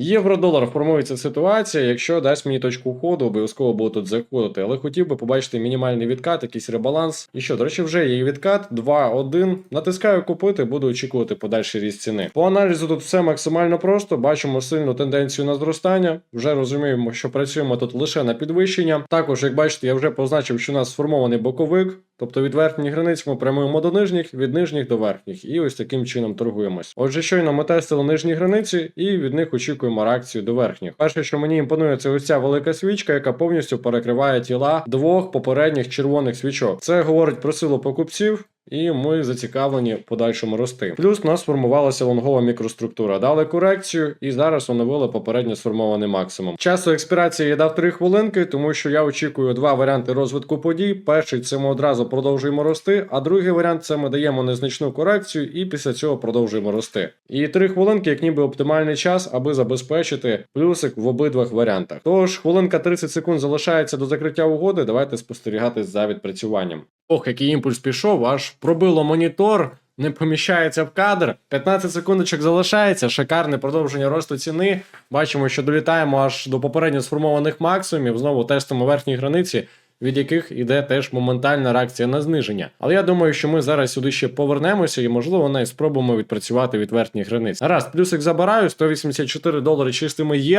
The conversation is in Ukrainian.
Євро-долар формується ситуація. Якщо дасть мені точку входу, обов'язково буду тут заходити. Але хотів би побачити мінімальний відкат, якийсь ребаланс. І що, до речі, вже є відкат 2-1. Натискаю купити, буду очікувати подальший ріст ціни. По аналізу тут все максимально просто. Бачимо сильну тенденцію на зростання. Вже розуміємо, що працюємо тут лише на підвищення. Також, як бачите, я вже позначив, що у нас сформований боковик. Тобто від верхніх границь ми прямуємо до нижніх, від нижніх до верхніх, і ось таким чином торгуємось. Отже, щойно ми тестили нижні границі, і від них очікуємо реакцію до верхніх. Перше, що мені імпонує, це ось ця велика свічка, яка повністю перекриває тіла двох попередніх червоних свічок. Це говорить про силу покупців. І ми зацікавлені в подальшому рости. Плюс у нас сформувалася лонгова мікроструктура. Дали корекцію, і зараз оновили попередньо сформований максимум. Часу експірації я дав 3 хвилинки, тому що я очікую два варіанти розвитку подій. Перший це ми одразу продовжуємо рости, а другий варіант це ми даємо незначну корекцію і після цього продовжуємо рости. І 3 хвилинки, як ніби оптимальний час, аби забезпечити плюсик в обидвах варіантах. Тож хвилинка 30 секунд залишається до закриття угоди. Давайте спостерігати за відпрацюванням. Ох, який імпульс пішов, аж пробило монітор. Не поміщається в кадр. 15 секундочок залишається. Шикарне продовження росту ціни. Бачимо, що долітаємо аж до попередньо сформованих максимумів. Знову тестимо верхні границі, від яких іде теж моментальна реакція на зниження. Але я думаю, що ми зараз сюди ще повернемося і, можливо, навіть спробуємо відпрацювати від верхніх границь. Раз, плюсик забираю, 184 долари чистими є.